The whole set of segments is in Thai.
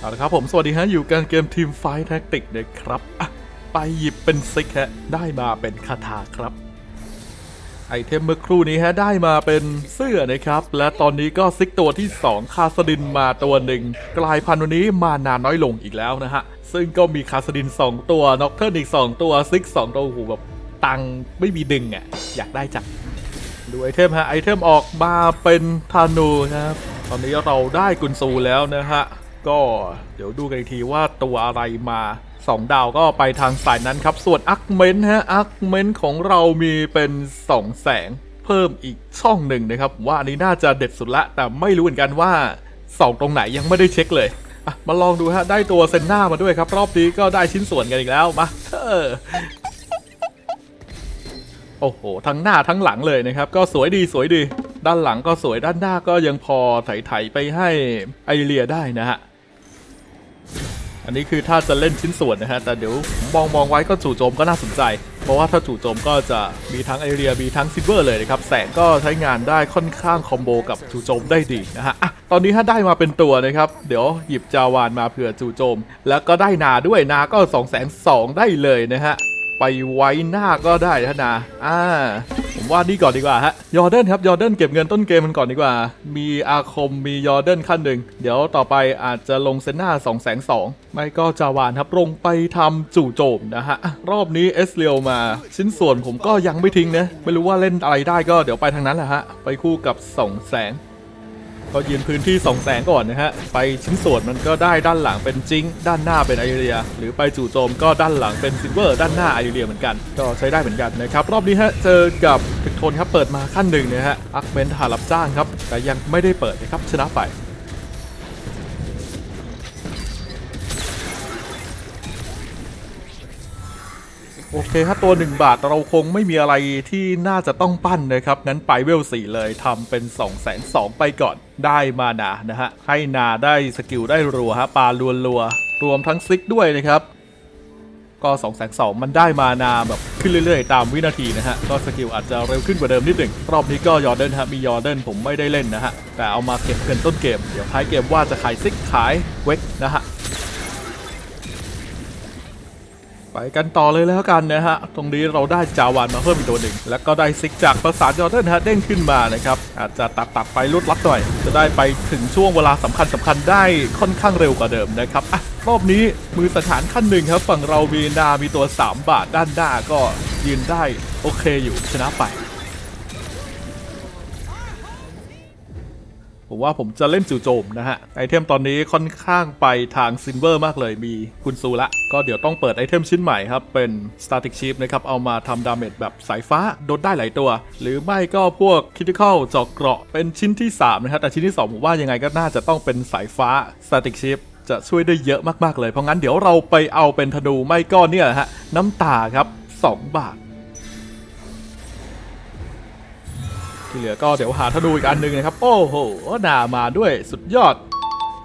เอาละครับผมสวัสดีฮะอยู่กันเกมทีมไฟแท็กติกนะครับไปหยิบเป็นซิกฮะได้มาเป็นคาถาครับ ไอเทมเมื่อครู่นี้ฮะได้มาเป็นเสื้อนะครับ และตอนนี้ก็ซิกตัวที่ 2 คาสดินมาตัวหนึ่งกลายพันธุ์วันนี้มานานน้อยลงอีกแล้วนะฮะ ซึ่งก็มีคาสดิน 2 ตัวน็อกเทิร์นอีก 2 ตัวซิก2ตัวโอ้โหแบบตังไม่มีดึงอะอยากได้จังดูไอเทมฮะไอเทมออกมาเป็นธานูครับตอนนี้เราได้กุนซูแล้วนะฮะ ก็เดี๋ยวดูกันอีกทีว่าตัวอะไรมา 2 ดาวก็ไปทางสายนั้นครับ ส่วนอักเมนฮะอักเมนของเรามีเป็น 2 แสงเพิ่มอีกช่องหนึ่งนะครับ ว่าอันนี้น่าจะเด็ดสุดละ แต่ไม่รู้เหมือนกันว่า2ตรงไหนยังไม่ได้เช็คเลยมาลองดูฮะได้ตัวเซนนามาด้วยครับ รอบนี้ก็ได้ชิ้นส่วนกันอีกแล้วมาเออโอ้โห ทั้งหน้าทั้งหลังเลยนะครับ ก็สวยดีสวยดี ด้านหลังก็สวยด้านหน้าก็ยังพอไถๆไปให้ไอเรียได้นะฮะ อันนี้คือถ้าจะเล่นชิ้นส่วนนะฮะ แต่เดี๋ยวมองมองไว้ก็จู่โจมก็น่าสนใจ เพราะว่าถ้าจู่โจมก็จะมีทั้งไอเรียมีทั้งซิเวอร์เลยนะครับ แสงก็ใช้งานได้ค่อนข้างคอมโบกับจู่โจมได้ดีนะฮะอะตอนนี้ถ้าได้มาเป็นตัวนะครับ เดี๋ยวหยิบจาวานมาเผื่อจู่โจม แล้วก็ได้นาด้วยนาก็2 2 0 0 0ได้เลยนะฮะ ไปไว้หน้าก็ได้นะนาอ่าผมว่านี่ก่อนดีกว่าฮะยอร์เดนครับยอร์เดนเก็บเงินต้นเกมมันก่อนดีกว่า มีอาคมมียอร์เดนขั้นหนึ่งเดี๋ยวต่อไปอาจจะลงเซนหน้า2 2 0 0 0ไม่ก็จาวานครับลงไปทำจู่โจมนะฮะ รอบนี้เอสเรียวมา ชิ้นส่วนผมก็ยังไม่ทิ้งนะ ไม่รู้ว่าเล่นอะไรได้ก็เดี๋ยวไปทางนั้นแหละฮะ ไปคู่กับ2แสง ก็ยืนพื้นที่ส่องแสงก่อนนะฮะ ไปชิ้นส่วนมันก็ได้ด้านหลังเป็นจิงด้านหน้าเป็นไอเรีย หรือไปจู่โจมก็ด้านหลังเป็นซิลเวอร์ด้านหน้าไอเรียเหมือนกัน ก็ใช้ได้เหมือนกันนะครับ รอบนี้ฮะ เจอกับถึกทนครับ เปิดมาขั้นหนึ่งนะฮะอักเมนทหารรับจ้างครับ แต่ยังไม่ได้เปิดนะครับชนะไป โอเคครับตัว 1 บาทเราคงไม่มีอะไรที่น่าจะต้องปั้นนะครับงั้นไปเวล4เลยทำเป็น 2 2 0 0 0ไปก่อนได้มานานะฮะให้นาได้สกิลได้รัวฮะปลารัวรัวรวมทั้งซิกด้วยนะครับ ก็2 2 0 0 0มันได้มานาแบบขึ้นเรื่อยๆ ตามวินาทีนะฮะก็สกิลอาจจะเร็วขึ้นกว่าเดิมนิดหนึ่งรอบนี้ก็ยอร์เดนฮะมียอร์เดนผมไม่ได้เล่นนะฮะแต่เอามาเก็บเงินต้นเกมเดี๋ยวท้ายเกมว่าจะขายซิกขายเวกนะฮะ ไปกันต่อเลยแล้วกันนะฮะ ตรงนี้เราได้จาวานมาเพิ่มอีกตัวหนึ่ง แล้วก็ได้ซิกจากประสานยอร์เดนฮะเด้งขึ้นมานะครับ อาจจะตัดตัดไปลุดลัดหน่อย จะได้ไปถึงช่วงเวลาสำคัญสำคัญได้ค่อนข้างเร็วกว่าเดิมนะครับอะรอบนี้มือสถานขั้นหนึ่งครับ ฝั่งเรามีนา มีตัว 3 บาทด้านหน้าก็ยืนได้โอเคอยู่ชนะไป ผมว่าผมจะเล่นจู่โจมนะฮะ ไอเทมตอนนี้ค่อนข้างไปทางซินเวอร์มากเลยมีคุณซูละ ก็เดี๋ยวต้องเปิดไอเทมชิ้นใหม่ครับ เป็น Static Chip นะครับ เอามาทำดาเมจแบบสายฟ้า โดนได้หลายตัว หรือไม่ก็พวก Critical เจอกเกราะ เป็นชิ้นที่ 3 นะฮะแต่ชิ้นที่ 2 ผมว่ายังไงก็น่าจะต้องเป็นสายฟ้า Static Chip จะช่วยได้เยอะมากๆเลย เพราะงั้นเดี๋ยวเราไปเอาเป็นธนูไม่ก็เนี่ยฮะน้ำตาครับ 2 บาท ที่เหลือก็เดี๋ยวหาธนูอีกอันหนึ่งนะครับ โอ้โหนามาด้วยสุดยอด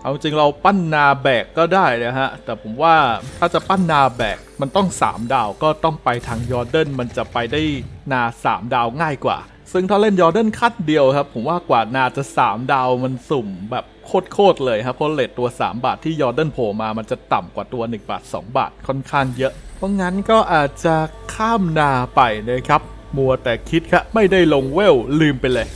เอาจริงเราปั้นนาแบกก็ได้นะฮะ แต่ผมว่าถ้าจะปั้นนาแบกมันต้อง 3 ดาวก็ต้องไปทางยอร์เดนมันจะไปได้นา 3 ดาวง่ายกว่า ซึ่งถ้าเล่นยอร์เดนคัดเดียวครับ ผมว่ากว่านาจะ 3 ดาวมันสุ่มแบบโคตรๆเลยครับเพราะเลทตัว 3 บาทที่ยอร์เดนโผล่มามันจะต่ำกว่าตัว 1 บาท 2 บาทค่อนข้างเยอะ เพราะงั้นก็อาจจะข้ามนาไปนะครับ มัวแต่คิดครับไม่ได้ลงเวลลืมไปเลย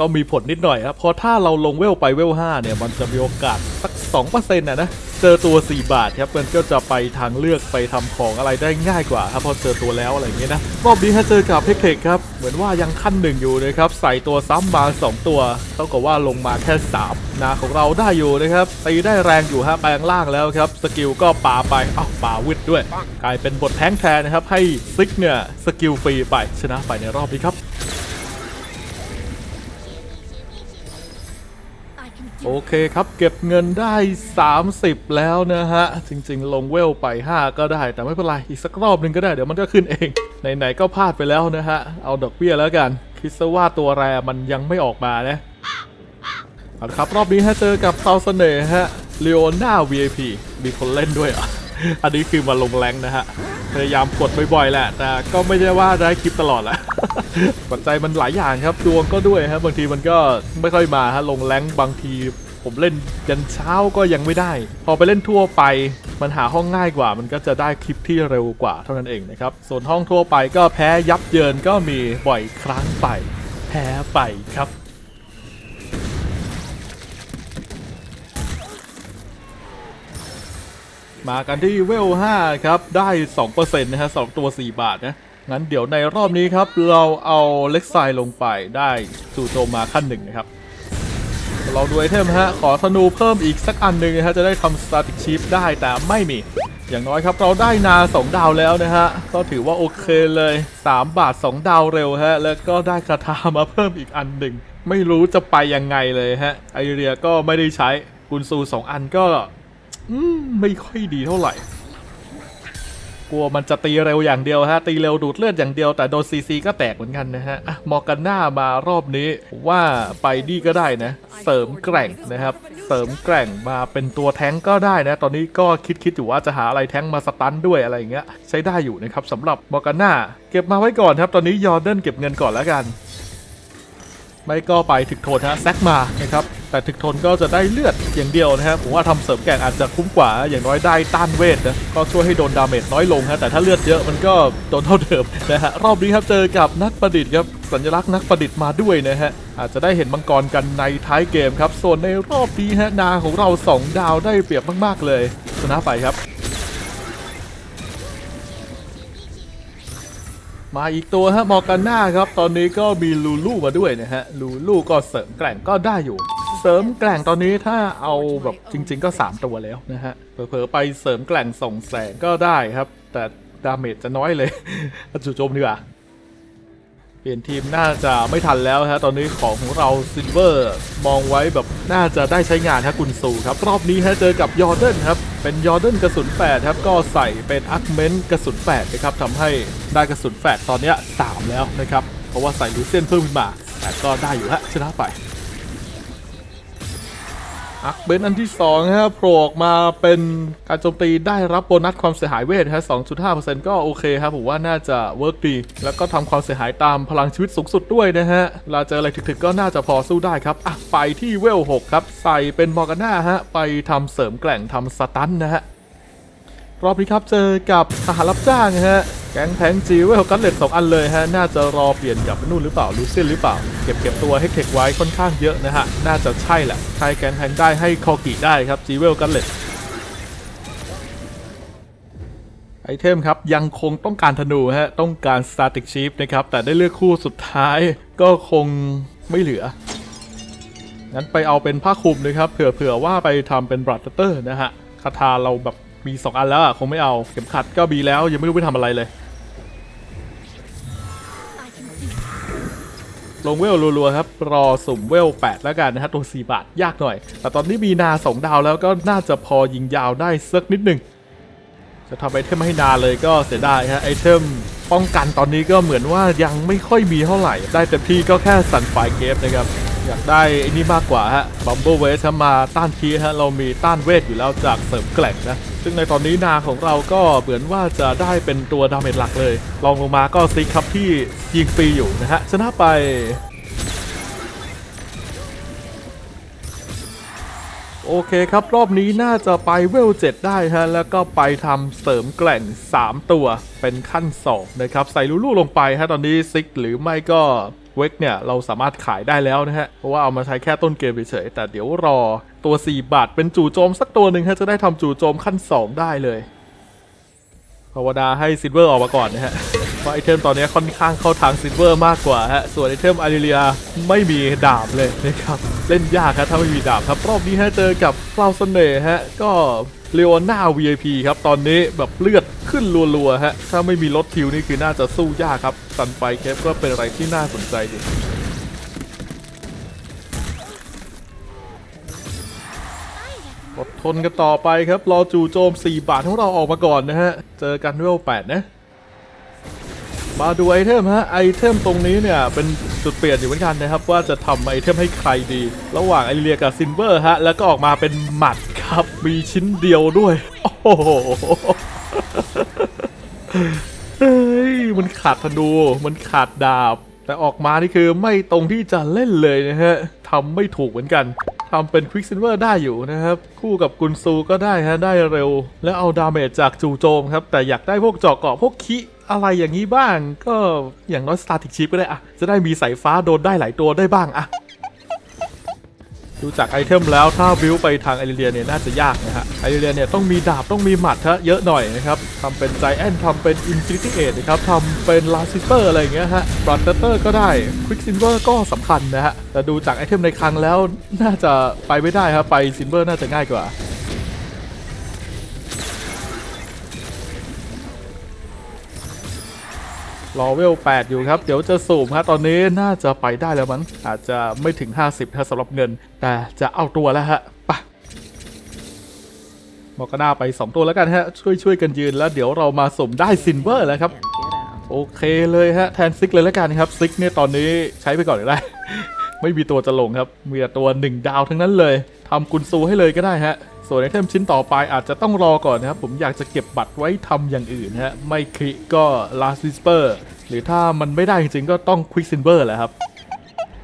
ก็มีผลนิดหน่อยครับพอถ้าเราลงเวลไปเวลห้าเนี่ย มันจะมีโอกาสสัก2%นะนะ เจอตัว 4 บาทครับมันก็จะไปทางเลือกไปทำของอะไรได้ง่ายกว่าครับพอเจอตัวแล้วอะไรเงี้ยนะรอบนี้ถ้าเจอกับเทคเทคครับเหมือนว่ายังขั้นหนึ่งอยู่นะครับใส่ตัวซ้ำมา 2 ตัวเท่ากับว่าลงมาแค่ 3 นาของเราได้อยู่นะครับตีได้แรงอยู่ฮะแปลงล่างแล้วครับสกิลก็ป่าไปอ้าวป่าวิดด้วย กลายเป็นบทแท้งแทนนะครับให้ซิกเนี่ยสกิลฟรีไปชนะไปในรอบนี้ครับ โอเคครับเก็บเงินได้ 30 แล้วนะฮะ จริงๆ ลงเวลไป 5 ก็ได้ แต่ไม่เป็นไร อีกสักรอบหนึ่งก็ได้ เดี๋ยวมันก็ขึ้นเอง ไหนๆ ก็พลาดไปแล้วนะฮะ เอาดอกเบี้ยแล้วกัน คิดซะว่าตัวแรมันยังไม่ออกมานะเอาละครับ รอบนี้ฮะเจอกับเซาเสน่ห์ฮะเลโอน่า VIP มีคนเล่นด้วยอะ อันนี้คือมาลงแรงนะฮะ พยายามกดบ่อยๆแหละ แต่ก็ไม่ได้ว่าได้คลิปตลอดแหละ ปัจจัยมันหลายอย่างครับ ดวงก็ด้วยฮะบางทีมันก็ไม่ค่อยมาฮะลงแรงบางทีผมเล่นยันเช้าก็ยังไม่ได้ พอไปเล่นทั่วไป มันหาห้องง่ายกว่า มันก็จะได้คลิปที่เร็วกว่าเท่านั้นเองนะครับ ส่วนห้องทั่วไปก็แพ้ยับเยินก็มีบ่อยครั้งไป แพ้ไปครับ มากันที่เวล 5 ครับ ได้ 2%นะฮะสองตัว 4 บาทนะ งั้นเดี๋ยวในรอบนี้ครับ เราเอาเล็กไซลงไปได้จู่โจมมาขั้นหนึ่งนะครับ เราดูไอเทมฮะ ขอธนูเพิ่มอีกสักอันหนึ่งนะฮะ จะได้ทำสตาติกชิปได้แต่ไม่มี อย่างน้อยครับเราได้นา 2 ดาวแล้วนะฮะ ก็ถือว่าโอเคเลย 3 บาท 2 ดาวเร็วฮะ แล้วก็ได้คาถามาเพิ่มอีกอันหนึ่ง ไม่รู้จะไปยังไงเลยฮะ ไอเรียก็ไม่ได้ใช้กุนซู 2 อันก็ อืมไม่ค่อยดีเท่าไหร่ กลัวมันจะตีเร็วอย่างเดียวฮะ ตีเร็วดูดเลือดอย่างเดียวแต่โดนซีซีก็แตกเหมือนกันนะฮะอะมอร์กันหน้ามารอบนี้ว่าไปดีก็ได้นะ เสริมแกร่งนะครับ เสริมแกร่งมาเป็นตัวแท้งก็ได้นะ ตอนนี้ก็คิดคิดอยู่ว่าจะหาอะไรแท้งมาสตันด้วยอะไรอย่างเงี้ยใช้ได้อยู่นะครับสำหรับมอร์กันหน้าเก็บมาไว้ก่อนครับ ตอนนี้ยอร์เดนเก็บเงินก่อนแล้วกัน ไม่ก็ไปถึกโทนฮะแซกมานะครับแต่ถึกโทนก็จะได้เลือดอย่างเดียวนะฮะผมว่าทำเสริมแก่งอาจจะคุ้มกว่าอย่างน้อยได้ต้านเวทนะก็ช่วยให้โดนดาเมจน้อยลงฮะแต่ถ้าเลือดเยอะมันก็โดนเท่าเดิมนะฮะรอบนี้ครับเจอกับนักประดิษฐ์ครับสัญลักษณ์นักประดิษฐ์มาด้วยนะฮะอาจจะได้เห็นมังกรกันในท้ายเกมครับส่วนในรอบนี้ฮะนาของเรา 2 ดาวได้เปรียบมากๆเลย ชนะไปครับ มาอีกตัวฮะมอร์กาน่าครับ ตอนนี้ก็มีลูลูมาด้วยนะฮะลูลูก็เสริมแกร่งก็ได้อยู่ เสริมแกร่งตอนนี้ถ้าเอาแบบจริง ๆ ก็ 3 ตัวแล้วนะฮะเผลอๆไปเสริมแกร่งส่งแสงก็ได้ครับ แต่ดาเมจจะน้อยเลยจู่โจมดีกว่า เปลี่ยนทีมน่าจะไม่ทันแล้วฮะตอนนี้ของของเราซิลเวอร์มองไว้แบบน่าจะได้ใช้งานฮะกุนซูครับ รอบนี้ฮะเจอกับยอร์เดนครับ เป็นยอร์เดนกระสุน8ครับก็ใส่เป็นอัคเมนต์กระสุน8นะครับทำให้ได้กระสุน8ตอนนี้3แล้วนะครับ เพราะว่าใส่ลูเซียนเพิ่มขึ้นมาแต่ก็ได้อยู่ฮะชนะไป อักเบนอันที่2ฮะโผล่ออกมาเป็นการโจมตีได้รับโบนัสความเสียหายเวทฮะ2.5%ก็โอเคครับผมว่าน่าจะเวิร์กดี แล้วก็ทำความเสียหายตามพลังชีวิตสูงสุดด้วยนะฮะเวลาเจออะไรถึกๆก็น่าจะพอสู้ได้ครับอะไปที่เวล6ครับ ใส่เป็นมอร์กาน่าฮะไปทำเสริมแกร่งทำสตันนะฮะรอบนี้ครับเจอกับทหารรับจ้างฮะ แก๊งแทงจีเวลกันเลตสองอันเลยฮะ น่าจะรอเปลี่ยนกับนู่นหรือเปล่าลูเซียนหรือเปล่า เก็บเก็บตัวให้เทคไว้ค่อนข้างเยอะนะฮะ น่าจะใช่แหละใครแก๊งแทงได้ให้คอกิได้ครับจีเวลกันเลตไอเทมครับ ยังคงต้องการธนูฮะ ต้องการสตาติกชีฟนะครับ แต่ได้เลือกคู่สุดท้ายก็คงไม่เหลือ งั้นไปเอาเป็นผ้าคลุมนะครับ เผื่อเผื่อว่าไปทำเป็นบรัตเตอร์นะฮะคาถาเราแบบมี 2 อันแล้วอะ คงไม่เอา เข็มขัดก็มีแล้ว ยังไม่รู้ไปทำอะไรเลย ลงเวลรัวๆครับ รอสุ่มเวล 8 แล้วกันนะฮะตัว 4 บาท ยากหน่อย แต่ตอนนี้มีนา 2 ดาวแล้วก็น่าจะพอยิงยาวได้สักนิดหนึ่งจะทำไอเทมให้นาเลยก็เสียดายฮะไอเทมป้องกันตอนนี้ก็เหมือนว่ายังไม่ค่อยมีเท่าไหร่ ได้แต่ที่ก็แค่สันไฟเกฟนะครับ อยากได้ไอ้นี่มากกว่าฮะบัมเบิลเวสมาต้านทีฮะเรามีต้านเวทอยู่แล้วจากเสริมแกล่งนะ ซึ่งในตอนนี้นาของเราก็เหมือนว่าจะได้เป็นตัวดาเมจหลักเลยลองลงมาก็ซิกครับที่ยิงฟรีอยู่นะฮะชนะไปโอเคครับ รอบนี้น่าจะไปเวล7ได้ฮะ แล้วก็ไปทำเสริมแกล่ง 3 ตัวเป็นขั้น 2 นะครับ ใส่ลูลูลงไปฮะ ตอนนี้ซิกหรือไม่ก็ เวกเนี่ยเราสามารถขายได้แล้วนะฮะ เพราะว่าเอามาใช้แค่ต้นเกมเฉยๆแต่เดี๋ยวรอตัว 4 บาทเป็นจู่โจมสักตัวหนึ่งฮะจะได้ทำจู่โจมขั้น 2 ได้เลย ภาวนาให้ซิลเวอร์ออกมาก่อนนะฮะ เพราะไอเทมตอนนี้ค่อนข้างเข้าทางซิลเวอร์มากกว่าฮะ ส่วนไอเทมอาริเลียไม่มีดาบเลยนะครับ เล่นยากครับถ้าไม่มีดาบครับ รอบนี้ฮะเจอกับเปล่าเสน่ห์ฮะ ก็เลโอน่า VIP ครับ ตอนนี้แบบเลือดขึ้นรัวๆฮะ ถ้าไม่มีรถทิวนี่คือน่าจะสู้ยากครับสันไฟเคปก็เป็นอะไรที่น่าสนใจดี ทนกันต่อไปครับ รอจู่โจม 4 บาทของเราออกมาก่อนนะฮะ เจอกันเวล8นะ มาดูไอเทมฮะ ไอเทมตรงนี้เนี่ย เป็นจุดเปลี่ยนอยู่เหมือนกันนะครับ ว่าจะทำไอเทมให้ใครดี ระหว่างไอเรียกับซินเวอร์ฮะ แล้วก็ออกมาเป็นหมัดครับ มีชิ้นเดียวด้วย โอ้โหเฮ้ยมันขาดธนู มันขาดดาบ แต่ออกมานี่คือไม่ตรงที่จะเล่นเลยนะฮะทำไม่ถูกเหมือนกัน ทำเป็นควิกซินเวอร์ได้อยู่นะครับ คู่กับกุนซูก็ได้ฮะได้เร็ว และเอาดาเมจจากจูโจมครับ แต่อยากได้พวกเจาะเกาะพวกคิอะไรอย่างนี้บ้าง ก็อย่างน้อยสตาร์ติกชิปก็ได้อะจะได้มีสายฟ้าโดนได้หลายตัวได้บ้างอะ ดูจากไอเทมแล้วถ้าบิวไปทางไอริเลียเนี่ยน่าจะยากนะฮะไอริเลียเนี่ยต้องมีดาบต้องมีหมัดฮะเยอะหน่อยนะครับทำเป็นไจแอนทำเป็นอินฟินิตี้เอนะครับทำเป็นลาซิเตอร์อะไรอย่างเงี้ยฮะบรัตเตอร์ก็ได้ควิกซินเวอร์ก็สำคัญนะฮะแต่ดูจากไอเทมในคลังแล้วน่าจะไปไม่ได้ครับไปซินเวอร์น่าจะง่ายกว่า รอเวล 8 อยู่ครับ เดี๋ยวจะสูมครับตอนนี้น่าจะไปได้แล้วมั้งอาจจะไม่ถึง 50ถ้าสำหรับเงิน แต่จะเอาตัวแล้วฮะปะบอกก็น่าไป 2 ตัวแล้วกันฮะ ช่วยช่วยกันยืนแล้วเดี๋ยวเรามาสมได้ซินเวอร์แล้วครับ โอเคเลยฮะ แทนซิกเลยแล้วกันครับซิกเนี่ยตอนนี้ใช้ไปก่อนก็ได้ ไม่มีตัวจะลงครับ มีแต่ตัว 1 ดาวทั้งนั้นเลยทำกุนซูให้เลยก็ได้ฮะ ส่วนไอเทมชิ้นต่อไปอาจจะต้องรอก่อนนะครับ ผมอยากจะเก็บบัตรไว้ทำอย่างอื่นฮะไม่คลิกก็ Last Whisper หรือถ้ามันไม่ได้จริงๆก็ต้อง Quick Silver แหละครับ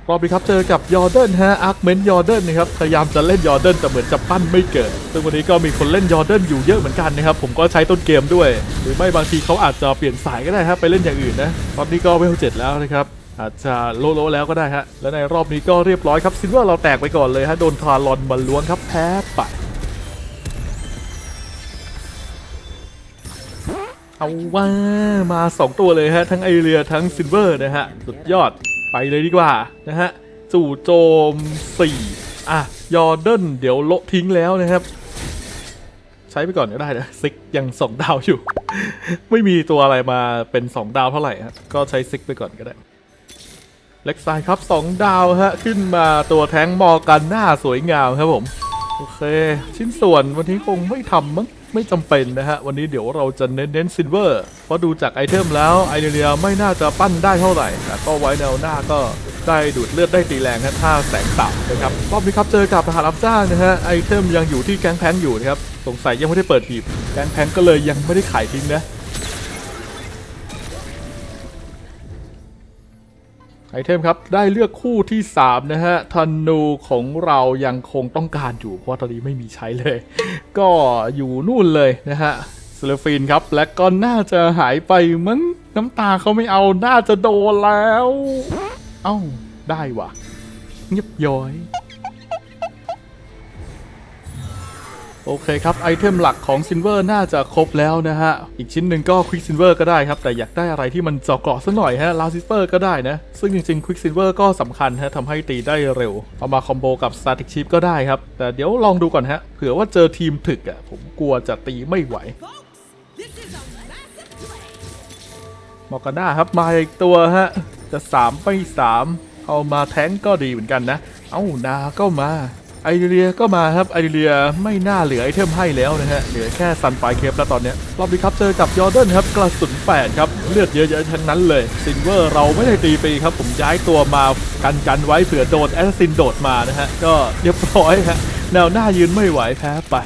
รอบนี้ครับเจอกับยอร์เดนฮะอาร์คเมนยอร์เดนนะครับพยายามจะเล่นยอร์เดนแต่เหมือนจะปั้นไม่เกิด ซึ่งวันนี้ก็มีคนเล่นยอร์เดนอยู่เยอะเหมือนกันนะครับ ผมก็ใช้ต้นเกมด้วย หรือไม่บางทีเขาอาจจะเปลี่ยนสายก็ได้ครับไปเล่นอย่างอื่นนะตอนนี้ก็เวลเจ็ดแล้วนะครับอาจจะโลโลแล้วก็ได้ฮะและในรอบนี้ก็เรียบร้อยครับซินว่าเราแตกไปก่อนเลยฮะโดนทารอนมาล้วงครับแพ้ไป เอาว่ามา2ตัวเลยฮะ ทั้งไอเรียทั้งซิลเวอร์นะฮะ สุดยอดไปเลยดีกว่านะฮะ จู่โจม 4 อะ ยอร์เดนเดี๋ยวโละทิ้งแล้วนะครับ ใช้ไปก่อนก็ได้นะซิกยัง 2 ดาวอยู่ ไม่มีตัวอะไรมาเป็น 2 ดาวเท่าไหร่ฮะก็ใช้ซิกไปก่อนก็ได้เล็กไซครับ 2 ดาวฮะ ขึ้นมาตัวแท้งมอกันหน้าสวยงามครับผม โอเค ชิ้นส่วนวันนี้คงไม่ทำมั้ง ไม่จำเป็นนะฮะ วันนี้เดี๋ยวเราจะเน้นเน้นซิลเวอร์เพราะดูจากไอเทมแล้วไอเดียไม่น่าจะปั้นได้เท่าไหร่แต่ก็ไว้แนวหน้าก็ได้ดูดเลือดได้ตีแรงฮะถ้าแสงต่ำนะครับรอบนี้ครับเจอกับทหารรับจ้างนะฮะไอเทมยังอยู่ที่แก๊งแพงอยู่นะครับสงสัยยังไม่ได้เปิดหีบแก๊งแพงก็เลยยังไม่ได้ขายทิ้งนะ ไอเทมครับ ได้เลือกคู่ที่ 3 นะฮะธนูของเรายังคงต้องการอยู่ เพราะตอนนี้ไม่มีใช้เลย ก็อยู่นู่นเลยนะฮะซเลฟีนครับ และก็น่าจะหายไปมั้งน้ำตาเขาไม่เอาน่าจะโดนแล้ว เอ้า ได้วะเงียบย้อย โอเคครับ ไอเทมหลักของซินเวอร์น่าจะครบแล้วนะฮะ อีกชิ้นหนึ่งก็ควิกซินเวอร์ก็ได้ครับ แต่อยากได้อะไรที่มันเจาะเกาะซะหน่อยฮะลาซิสเปอร์ก็ได้นะ ซึ่งจริงๆควิกซินเวอร์ก็สำคัญฮะทำให้ตีได้เร็ว เอามาคอมโบกับสตาติกชิปก็ได้ครับ แต่เดี๋ยวลองดูก่อนฮะ เผื่อว่าเจอทีมถึกอะผมกลัวจะตีไม่ไหวมอกาน่าครับมาอีกตัวฮะจะ3ไป3เอามาแท้งก็ดีเหมือนกันนะ เอ้านาก็มา ไอเดียก็มาครับไอเดียไม่น่าเหลือไอเทมให้แล้วนะฮะเหลือแค่ซันไฟเคปแล้วตอนเนี้ยรอบนี้ครับเจอกับยอร์เดนครับกระสุน8ครับเลือดเยอะๆทั้งนั้นเลยซินเวอร์เราไม่ได้ตีฟรีครับ ผมย้ายตัวมากันกันไว้เผื่อโดนแอสซินโดดมานะฮะก็เรียบร้อยฮะแนวหน้ายืนไม่ไหวแพ้ไป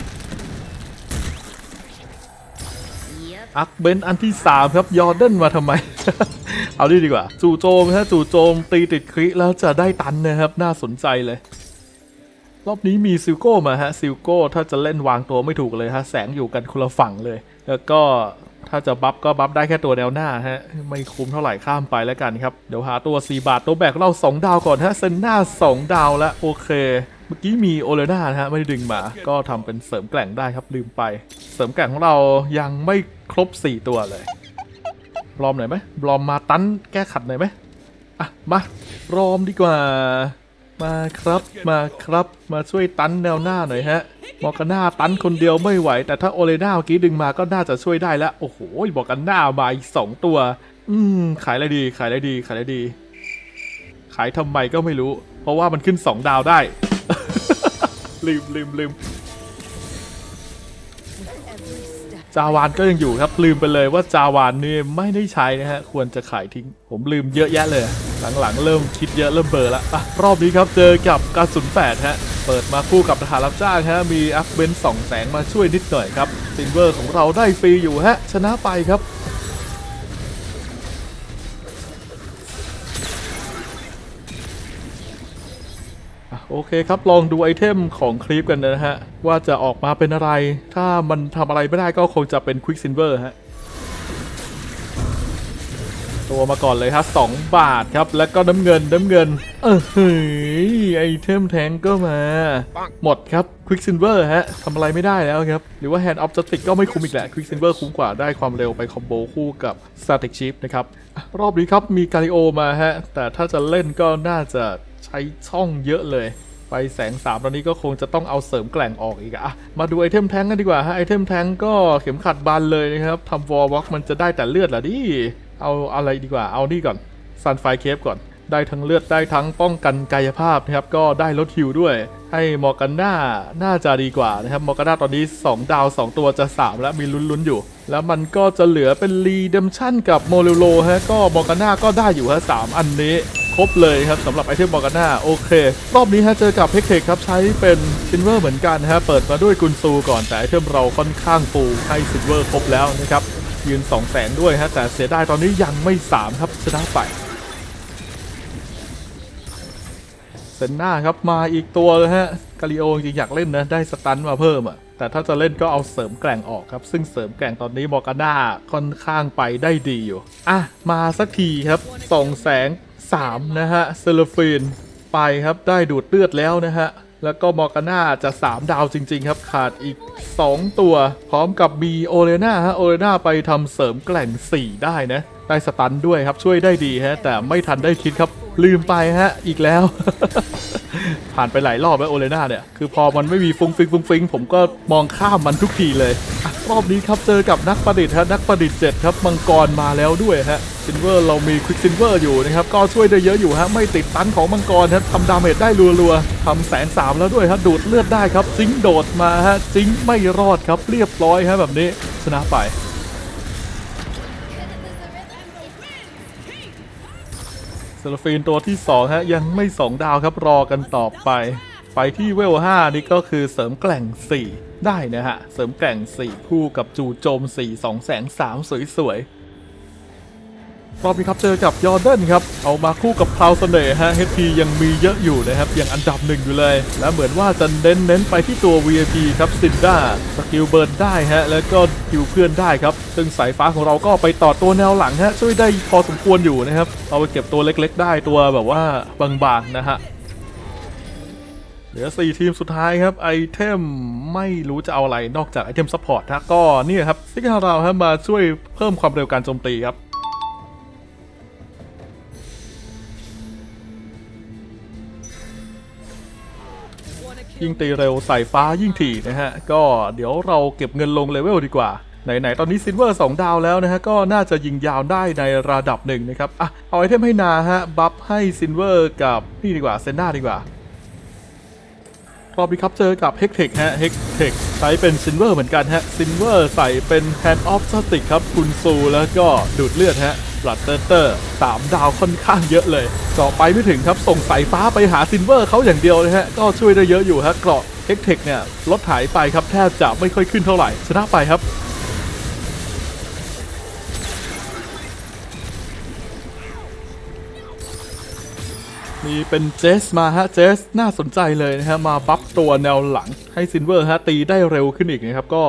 Yep. อักเบนอันที่ 3 ครับยอร์เดนมาทำไม เอาดีดีกว่า จู่โจมฮะจู่โจมตีติดคริแล้วจะได้ตันนะครับ น่าสนใจเลย รอบนี้มีซิลโก้มาฮะซิลโก้ถ้าจะเล่นวางตัวไม่ถูกเลยฮะแสงอยู่กันคนละฝั่งเลย แล้วก็ถ้าจะบัฟก็บัฟได้แค่ตัวแนวหน้าฮะไม่คุ้มเท่าไหร่ข้ามไปแล้วกันครับ เดี๋ยวหาตัว4บาทตัวแบกเรา 2 ดาวก่อนฮะเซนหน้า 2 ดาวแล้วโอเค เมื่อกี้มีโอเลนานะฮะไม่ได้ดึงมา ก็ทำเป็นเสริมแกร่งได้ครับลืมไป เสริมแกร่งของเรายังไม่ครบ 4 ตัวเลยบลอมหน่อยไหมบลอมมาตันแก้ขัดหน่อยไหมอะมารอมดีกว่า มาครับมาครับมาช่วยตันแนวหน้าหน่อยฮะมอร์กาน่าตันคนเดียวไม่ไหว แต่ถ้าโอเลน่าเมื่อกี้ดึงมาก็น่าจะช่วยได้แล้ว โอ้โหบอกกันหน้ามาอีกสองตัว อืม ขายอะไรดี ขายอะไรดีขายอะไรดี ขายทำไมก็ไม่รู้ เพราะว่ามันขึ้นสองดาวได้ ลืมลืมลืม จาวานก็ยังอยู่ครับ ลืมไปเลยว่าจาวานนี่ไม่ได้ใช้นะฮะ ควรจะขายทิ้ง ผมลืมเยอะแยะเลย หลังๆ เริ่มคิดเยอะเริ่มเบลอละอะรอบนี้ครับเจอกับกระสุนแปดฮะ เปิดมาคู่กับทหารรับจ้างฮะ มีอัพเบนสองแสงมาช่วยนิดหน่อยครับซินเวอร์ของเราได้ฟรีอยู่ฮะ ชนะไปครับ โอเคครับ ลองดูไอเทมของคลิปกันนะฮะ ว่าจะออกมาเป็นอะไร ถ้ามันทำอะไรไม่ได้ก็คงจะเป็น Quick Silver ฮะ ตัวมาก่อนเลยครับ2บาทครับ แล้วก็น้ำเงินน้ำเงิน เออเฮ้ยไอเทมแทงก็มา หมดครับ Quick Silver ฮะทำอะไรไม่ได้แล้วครับ หรือว่า Hand of Justice ก็ไม่คุ้มอีกแหละ Quick Silver คุ้มกว่าได้ความเร็วไปคอมโบคู่กับ Static Shift นะครับ รอบนี้ครับมีกาลิโอมาฮะ แต่ถ้าจะเล่นก็น่าจะใช้ช่องเยอะเลย ไปแสงสามตอนนี้ก็คงจะต้องเอาเสริมแกล่งออกอีกอะมาดูไอเทมแท้งกันดีกว่าฮะไอเทมแท้งก็เข็มขัดบานเลยนะครับทำวอลวอล์กมันจะได้แต่เลือดเหรอดิเอาอะไรดีกว่าเอานี่ก่อนซันไฟเคฟก่อน ได้ทั้งเลือดได้ทั้งป้องกันกายภาพนะครับก็ได้ลดฮิวด้วย ให้มอร์กันน่าน่าจะดีกว่านะครับมอร์กันน่าตอนนี้ 2 ดาว 2 ตัวจะ 3 แล้วมีลุ้นๆอยู่ แล้วมันก็จะเหลือเป็นรีเดมชั่นกับโมเรโลฮะก็มอร์กันน่าก็ได้อยู่ฮะสามอันนี้ครบเลยครับสำหรับไอเทมมอร์กาน่าโอเค รอบนี้ฮะเจอกับเฮกเคครับใช้เป็นซิลเวอร์เหมือนกันฮะเปิดมาด้วยกุนซูก่อนแต่ไอเทมเราค่อนข้างฟูให้ซิลเวอร์ครบแล้วนะครับยืน 2 0 0แสนด้วยฮะแต่เสียดายตอนนี้ยังไม่ 3 ครับชนะไป เซนนาครับมาอีกตัวเลยฮะกาลิโอจริงอยากเล่นนะได้สตันมาเพิ่มอะแต่ถ้าจะเล่นก็เอาเสริมแกร่งออกครับ ซึ่งเสริมแกร่งตอนนี้มอร์กาน่าค่อนข้างไปได้ดีอยู่ อะ มาสักทีครับสองแสงสามนะฮะเซลฟีนไปครับได้ดูดเลือดแล้วนะฮะ แล้วก็มอร์กาน่าจะ 3 ดาวจริง ๆ ครับ ขาดอีก 2 ตัว พร้อมกับมีโอเลนาฮะโอเลนาไปทำเสริมแกล่ง 4 ได้นะ ได้สตันด้วยครับช่วยได้ดีฮะแต่ไม่ทันได้คิดครับ ลืมไปฮะ อีกแล้ว ผ่านไปหลายรอบแล้วโอเลนาเนี่ย คือพอมันไม่มีฟุ้งฟิงฟุ้งฟิงผมก็มองข้ามมันทุกทีเลย รอบนี้ครับเจอกับนักประดิษฐ์ฮะ นักประดิษฐ์เจ็ดครับมังกรมาแล้วด้วยฮะซินเวอร์เรามีควิกซินเวอร์อยู่นะครับ ก็ช่วยได้เยอะอยู่ฮะ ไม่ติดตันของมังกรฮะทำดาเมจได้รัวๆทำแสนสามแล้วด้วยฮะ ดูดเลือดได้ครับจิงโดดมาฮะจิงไม่รอดครับเรียบร้อยฮะแบบนี้ชนะไป ซลฟีนตัวที่2ฮะยังไม่ 2 ดาวครับรอกันต่อไป ไปที่เวล5นี่ก็คือเสริมแกล่ง 4 ได้นะฮะ เสริมแกล่ง 4 คู่กับจูโจม 4 2แสง3สวยๆ รอบนี้ครับเจอกับยอร์เดนครับ เอามาคู่กับคลาวเสน่ห์ฮะ HP ยังมีเยอะอยู่นะครับ ยังอันดับหนึ่งอยู่เลย และเหมือนว่าจะเน้นเน้นไปที่ตัว VIP ครับซินด้าสกิลเบิร์นได้ฮะ แล้วก็คิวเพื่อนได้ครับ ซึ่งสายฟ้าของเราก็ไปต่อตัวแนวหลังฮะ ช่วยได้พอสมควรอยู่นะครับ เอาไปเก็บตัวเล็ก ๆ ได้ตัวแบบว่าบางๆนะฮะเหลือ 4 ทีมสุดท้ายครับ ไอเทมไม่รู้จะเอาอะไรนอกจากไอเทมซัพพอร์ตนะก็นี่ครับซิกฮาเราฮะมาช่วยเพิ่มความเร็วการโจมตีครับ ยิ่งตีเร็วใส่ฟ้ายิ่งถี่นะฮะ ก็เดี๋ยวเราเก็บเงินลงเลเวลดีกว่า ไหน ๆ ตอนนี้ซิลเวอร์2ดาวแล้วนะฮะ ก็น่าจะยิงยาวได้ในระดับหนึ่งนะครับ อะ เอาไอเทมให้นาฮะ บัฟให้ซิลเวอร์กับนี่ดีกว่าเซนนาดีกว่ารอบนี้ครับเจอกับเฮกเทคฮะเฮกเทคใช้เป็นซิลเวอร์เหมือนกันฮะซิลเวอร์ใส่เป็น Hand of Static ครับคุณซูแล้วก็ดูดเลือดฮะ ลัดเตอร์เตอร์สามดาวค่อนข้างเยอะเลยเจาะไปไม่ถึงครับส่งสายฟ้าไปหาซิลเวอร์เขาอย่างเดียวเลยฮะก็ช่วยได้เยอะอยู่ฮะเกราะเฮกเทคเนี่ยลดหายไปครับแทบจะไม่ค่อยขึ้นเท่าไหร่ชนะไปครับมีเป็นเจสมาฮะเจสน่าสนใจเลยนะฮะมาบัฟตัวแนวหลังให้ซินเวอร์ฮะตีได้เร็วขึ้นอีกนะครับก็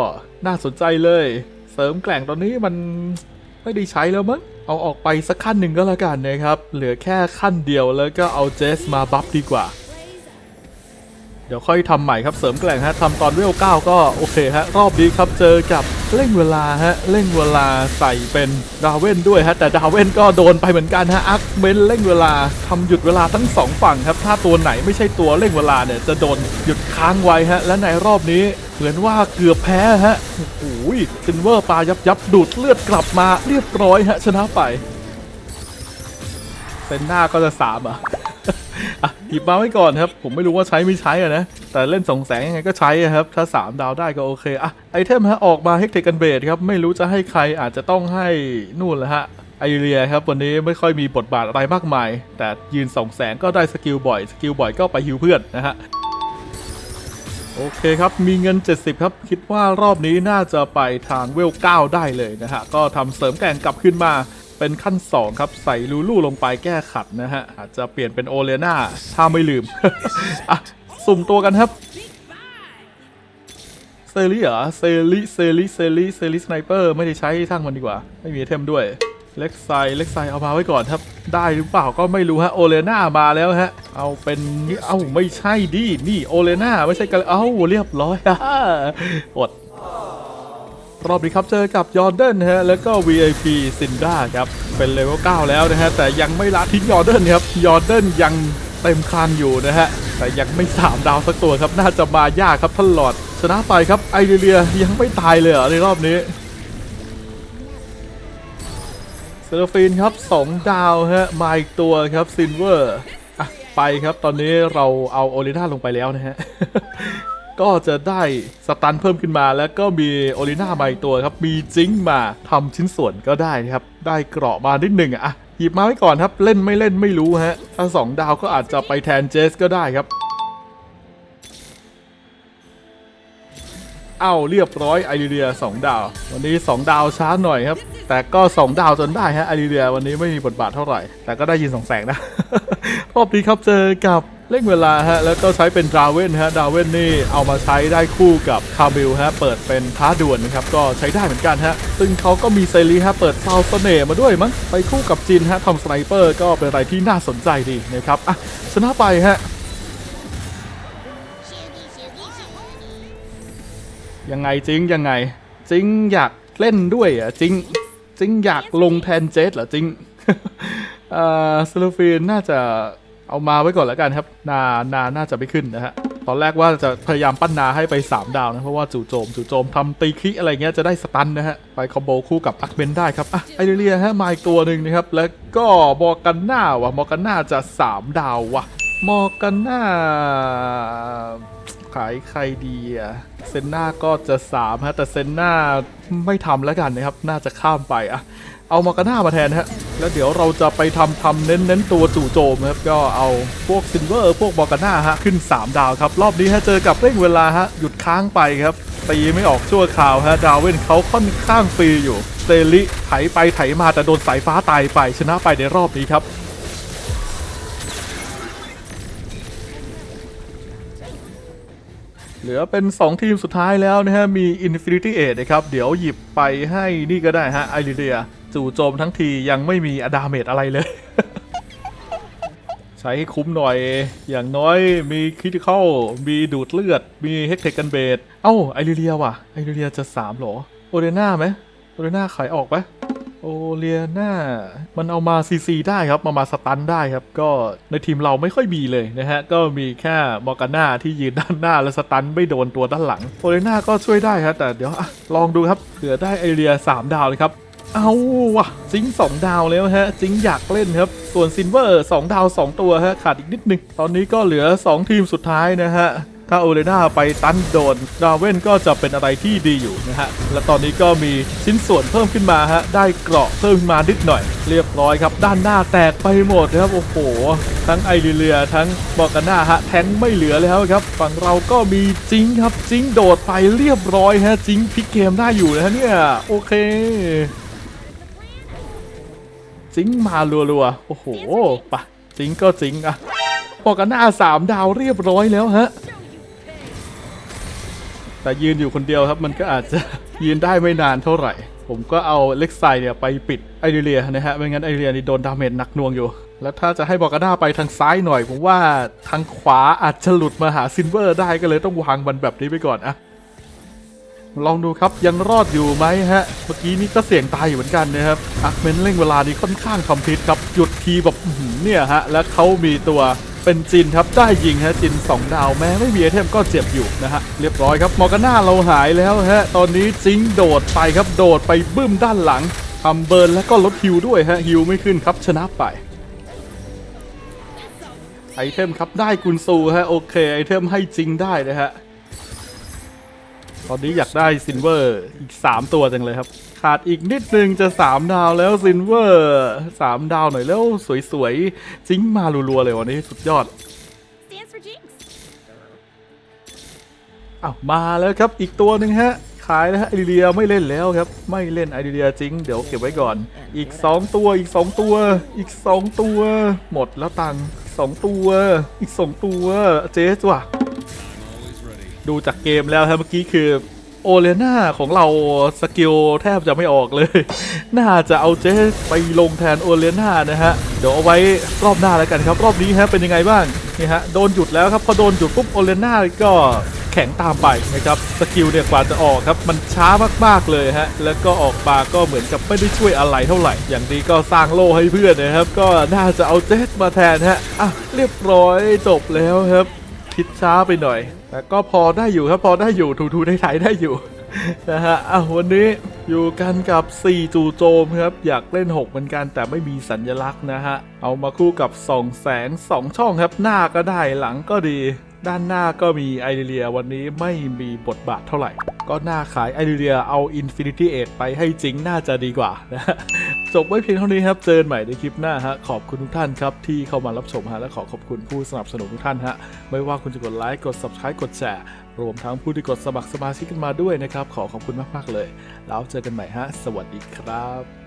น่าสนใจเลย เสริมแกล่งตอนนี้มัน ไม่ได้ใช้แล้วมั้งเอาออกไปสักขั้นหนึ่งก็แล้วกันนะครับ เหลือแค่ขั้นเดียวแล้วก็เอาเจสมาบัฟดีกว่า เดี๋ยวค่อยทำใหม่ครับเสริมแกล่งฮะทำตอนเวลเก้าก็โอเคฮะรอบนี้ครับเจอกับเร่งเวลาฮะเร่งเวลาใส่เป็นดาวเว่นด้วยฮะแต่ดาวเว่นก็โดนไปเหมือนกันฮะอักเมนเร่งเวลาทำหยุดเวลาทั้งสองฝั่งครับ ถ้าตัวไหนไม่ใช่ตัวเร่งเวลาเนี่ยจะโดนหยุดค้างไว้ฮะและในรอบนี้เหมือนว่าเกือบแพ้ฮะโอ้โหซินเวอร์ปลายับยับดูดเลือดกลับมาเรียบร้อยฮะชนะไปเซนหน้าก็จะสามอะ อะหยิบมาไว้ก่อนครับ ผมไม่รู้ว่าใช้ไม่ใช้อะนะ แต่เล่นสองแสงยังไงก็ใช้อะครับ ถ้า 3 ดาวได้ก็โอเคอะไอเทมฮะออกมาเฮกเทกันเบดครับ ไม่รู้จะให้ใครอาจจะต้องให้นู่นแหละฮะไอเรียครับ วันนี้ไม่ค่อยมีบทบาทอะไรมากมาย แต่ยืนสองแสงก็ได้สกิลบ่อย สกิลบ่อยก็ไปฮิวเพื่อนนะฮะโอเคครับ มีเงิน 70 ครับ คิดว่ารอบนี้น่าจะไปทางเวล 9 ได้เลยนะฮะ ก็ทำเสริมแก่งกลับขึ้นมา เป็นขั้น 2 ครับ ใส่ลูลูลงไปแก้ขัดนะฮะ อาจจะเปลี่ยนเป็นโอเลน่าถ้าไม่ลืม อะ สุ่มตัวกันครับ เซรีเหรอ เซรีเซรีเซรีเซรีสไนเปอร์ไม่ได้ใช้ช่างมันดีกว่า ไม่มีเทมด้วย เล็กไซ เล็กไซเอามาไว้ก่อนครับ ได้หรือเปล่าก็ไม่รู้ฮะ โอเลน่ามาแล้วฮะ เอาเป็น เอ้าไม่ใช่ดิ นี่โอเลน่าไม่ใช่กัน เอ้าเรียบร้อยอด รอบนี้ครับเจอกับยอร์เดนฮะแล้วก็ VIP ซินด้าครับเป็นเลเวล9แล้วนะฮะแต่ยังไม่ละทิ้งยอร์เดนครับยอร์เดนยังเต็มคลันอยู่นะฮะแต่ยังไม่3ดาวสักตัวครับน่าจะมายากครับท่านหลอดชนะไปครับไอเดียยังไม่ตายเลยเหรอในรอบนี้เซอร์ฟีนครับ2ดาวฮะมาอีกตัวครับซินเวอร์อะไปครับตอนนี้เราเอาโอลิน่าลงไปแล้วนะฮะ ก็จะได้สตันเพิ่มขึ้นมา แล้วก็มีโอลิน่ามาอีกตัวครับ มีจิงมาทำชิ้นส่วนก็ได้นะครับ ได้เกราะมานิดหนึ่งอะอะหยิบมาไว้ก่อนครับ เล่นไม่เล่นไม่รู้ฮะ ถ้า 2 ดาวก็อาจจะไปแทนเจสก็ได้ครับเอ้าเรียบร้อยไอริเดีย2ดาว วันนี้ 2 ดาวช้าหน่อยครับ แต่ก็ 2 ดาวจนได้ฮะไอริเดียวันนี้ไม่มีบทบาทเท่าไหร่ แต่ก็ได้ยินสองแสงนะ รอบนี้ครับเจอกับ เล่งเวลาฮะแล้วก็ใช้เป็นดราเวนฮะดราเวนนี่เอามาใช้ได้คู่กับคาบิลฮะเปิดเป็นท้าด่วนนะครับก็ใช้ได้เหมือนกันฮะซึ่งเขาก็มีไซรีฮะเปิดซาวเสน่ห์มาด้วยมั้งไปคู่กับจินฮะทำสไนเปอร์ก็เป็นอะไรที่น่าสนใจดีนะครับอะชนะไปฮะยังไงจริงยังไงจริงอยากเล่นด้วยอะจริงจริงอยากลงแทนเจสเหรอจริงเอ่อสลูฟีนน่าจะ เอามาไว้ก่อนแล้วกันครับนานาน่าจะไม่ขึ้นนะฮะตอนแรกว่าจะพยายามปั้นนาให้ไป 3 ดาวนะ เพราะว่าจู่โจมจู่โจมทำตีคิอะไรเงี้ยจะได้สตันนะฮะ ไปคอมโบคู่กับอักเบนได้ครับอะไอเรียฮะมาอีกตัวหนึ่งนะครับ แล้วก็มอกันหน่าวะมอกันหน่าจะ 3 ดาววะมอกันหน่าขายใครดีอะเซนนาก็จะ3ฮะแต่เซนนาไม่ทำแล้วกันนะครับ น่าจะข้ามไปอะ เอามากาน่ามาแทนฮะ แล้วเดี๋ยวเราจะไปทำทำเน้นเน้นตัวจู่โจมครับ ก็เอาพวกซินเวอร์พวกบอกาน่าฮะ ขึ้น 3 ดาวครับ รอบนี้ฮะเจอกับเร่งเวลาฮะ หยุดค้างไปครับ ตีไม่ออกชั่วคราวฮะ ดาวเวนเขาค่อนข้างฟรีอยู่เซริไถไปไถมาแต่โดนสายฟ้าตายไปชนะไปในรอบนี้ครับเหลือเป็น 2 ทีมสุดท้ายแล้วนะฮะ มี Infinity 8นะครับ เดี๋ยวหยิบไปให้นี่ก็ได้ฮะไอริเดีย จู่โจมทั้งทียังไม่มีอดาเมจอะไรเลย ใช้ให้คุ้มหน่อย อย่างน้อยมีคริติคอลมีดูดเลือด มีเฮกเทกันเบดเอ้า ไอริเดียว่ะ ไอริเดียจะ3หรอ โอเดน่าไหมโอเดน่าขายออกไหมโอเลียน่ามันเอามาซีซีได้ครับ มามาสตันได้ครับ ก็ในทีมเราไม่ค่อยมีเลยนะฮะ ก็มีแค่มอร์กาน่าที่ยืนด้านหน้า และสตันไม่โดนตัวด้านหลัง โอเลียน่าก็ช่วยได้ครับ แต่เดี๋ยวลองดูครับ เผื่อได้ไอเรีย 3 ดาวเลยครับ เอาว่ะจิงสองดาวแล้วฮะจิงอยากเล่นครับ ส่วนซินเวอร์2ดาว2ตัวฮะขาดอีกนิดนึง ตอนนี้ก็เหลือ 2 ทีมสุดท้ายนะฮะ ถ้าโอเลน่าไปตันโดนดาวเวนก็จะเป็นอะไรที่ดีอยู่นะฮะ และตอนนี้ก็มีชิ้นส่วนเพิ่มขึ้นมาฮะ ได้เกราะเพิ่มขึ้นมานิดหน่อย เรียบร้อยครับ ด้านหน้าแตกไปหมดครับโอ้โห ทั้งไอริเลียทั้งบอกกันหน้าฮะแทงไม่เหลือแล้วครับ ฝั่งเราก็มีจิงครับจิงโดดไปเรียบร้อยฮะจิงพลิกเกมได้อยู่นะฮะเนี่ยโอเค จิงมารัวๆ โอ้โหปะจิงก็จิงอะบอกกันหน้าสามดาวเรียบร้อยแล้วฮะ แต่ยืนอยู่คนเดียวครับมันก็อาจจะยืนได้ไม่นานเท่าไหร่ ผมก็เอาเล็กไซเนี่ยไปปิดไอเรียนะฮะ ไม่งั้นไอเรียนี่โดนดาเมจหนักหน่วงอยู่ แล้วถ้าจะให้บอกกันหน้าไปทางซ้ายหน่อย ผมว่าทางขวาอาจจะหลุดมาหาซินเวอร์ได้ก็เลยต้องวางมันแบบนี้ไปก่อนอะ ลองดูครับยังรอดอยู่ไหมฮะ เมื่อกี้นี่ก็เสี่ยงตายอยู่เหมือนกันนะครับอักเมนเร่งเวลานี้ค่อนข้างคอมพิวครับหยุดทีแบบเนี่ยฮะ แล้วเขามีตัวเป็นจินครับได้ยิงฮะจิน 2 ดาวแม้ไม่มีไอเทมก็เจ็บอยู่นะฮะเรียบร้อยครับมอร์กาน่าเราหายแล้วฮะตอนนี้จิงโดดไปครับโดดไปบึ้มด้านหลังทำเบิร์นแล้วก็ลดฮิวด้วยฮะฮิวไม่ขึ้นครับชนะไปไอเทมครับได้กุนซูฮะโอเคไอเทมให้จริงได้นะฮะ ตอนนี้อยากได้ซินเวอร์อีก 3 ตัวจังเลยครับ ขาดอีกนิดนึงจะ 3 ดาวแล้วซินเวอร์3ดาวหน่อยแล้วสวยๆจิงมารัวๆเลยวันนี้สุดยอด Stands for Jinx. อ้าวมาแล้วครับอีกตัวหนึ่งฮะ ขายนะฮะไอเดียไม่เล่นแล้วครับ ไม่เล่นไอเดียจริง เดี๋ยวเก็บไว้ก่อน อีก 2 ตัวอีก 2 ตัว อีก 2 ตัว หมดแล้วตังค์สองตัว อีก 2 ตัวเจ๊จ้ะ ดูจากเกมแล้วครับเมื่อกี้คือโอเลน่าของเราสกิลแทบจะไม่ออกเลย น่าจะเอาเจ๊ไปลงแทนโอเลน่านะฮะ เดี๋ยวเอาไว้รอบหน้าแล้วกันครับ รอบนี้ฮะเป็นยังไงบ้างนี่ฮะโดนหยุดแล้วครับพอโดนหยุดปุ๊บโอเลน่าก็แข็งตามไปนะครับสกิลเนี่ยกว่าจะออกครับมันช้ามากๆเลยฮะแล้วก็ออกมาก็เหมือนกับไม่ได้ช่วยอะไรเท่าไหร่ อย่างดีก็สร้างโล่ให้เพื่อนนะครับ ก็น่าจะเอาเจ๊มาแทนฮะอะเรียบร้อยจบแล้วครับคิดช้าไปหน่อย แต่ก็พอได้อยู่ครับพอได้อยู่ทูทูได้ไทยได้อยู่นะฮะอะวันนี้อยู่กันกับ 4 จู่โจมครับ อยากเล่น 6 เหมือนกันแต่ไม่มีสัญลักษณ์นะฮะ เอามาคู่กับ 2 แสง 2 ช่องครับ หน้าก็ได้หลังก็ดี ด้านหน้าก็มีไอเดียวันนี้ไม่มีบทบาทเท่าไหร่ ก็หน่าขายไอเดียเอา Infinity Edge ไปให้จริงน่าจะดีกว่านะจบไว้เพียงเท่านี้ครับ เจอกันใหม่ในคลิปหน้าฮะ ขอบคุณทุกท่านครับ ที่เข้ามารับชมฮะ และขอขอบคุณผู้สนับสนุนทุกท่านฮะ ไม่ว่าคุณจะกดไลค์ กด subscribe กดแชร์ รวมทั้งผู้ที่กดสมัครสมาชิกกันมาด้วยนะครับ ขอขอบคุณมากๆเลย แล้วเจอกันใหม่ฮะ สวัสดีครับ